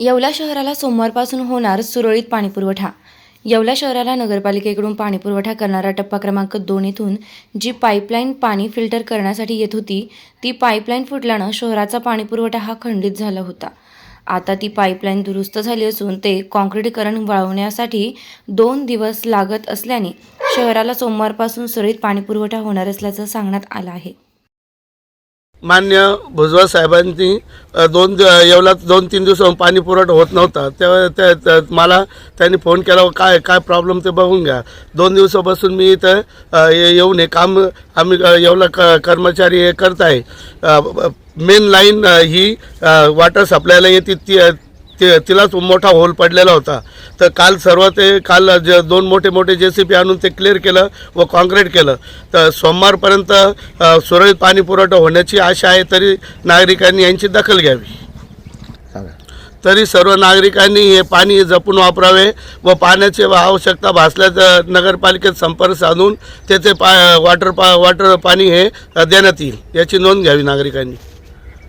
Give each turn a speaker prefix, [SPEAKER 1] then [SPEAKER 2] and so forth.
[SPEAKER 1] येवला शहराला सोमवारपासून होणार सुरळीत पाणीपुरवठा. येवला शहराला नगरपालिकेकडून पाणीपुरवठा करणारा टप्पा क्रमांक दोन येथून जी पाईपलाईन पाणी फिल्टर करण्यासाठी येत होती ती पाईपलाईन फुटल्यानं शहराचा पाणीपुरवठा हा खंडित झाला होता. आता ती पाईपलाईन दुरुस्त झाली असून ते काँक्रीटीकरण वळवण्यासाठी दोन दिवस लागत असल्याने शहराला सोमवारपासून सुरळीत पाणीपुरवठा होणार असल्याचं सांगण्यात आलं आहे.
[SPEAKER 2] मान्य भुजबळ साहेबांनी दोन दि- दोन तीन दिवसाहून पाणी पुरवठा होत नव्हता. तेव्हा त्या- मला त्यांनी फोन केला काय काय प्रॉब्लेम ते बघून घ्या. दोन दिवसापासून मी इथं येऊन हे काम आम्ही अ, येवला क कर्मचारी हे करत आहे मेन लाईन ही वॉटर सप्लायला येते ती ते तिलाच मोठा होल पडलेला होता. तर काल सर्व ते काल जे दोन मोठे मोठे जे सी पी आणून ते क्लिअर केलं व कॉन्क्रीट केलं. तर सोमवारपर्यंत सुरळीत पाणी पुरवठा होण्याची आशा आहे तरी नागरिकांनी यांची दखल घ्यावी. तरी सर्व नागरिकांनी हे पाणी जपून वापरावे व पाण्याची आवश्यकता भासल्यास नगरपालिकेत संपर्क साधून त्याचे पा वॉटर पा वॉटर पाणी हे देण्यात येईल. याची नोंद घ्यावी नागरिकांनी.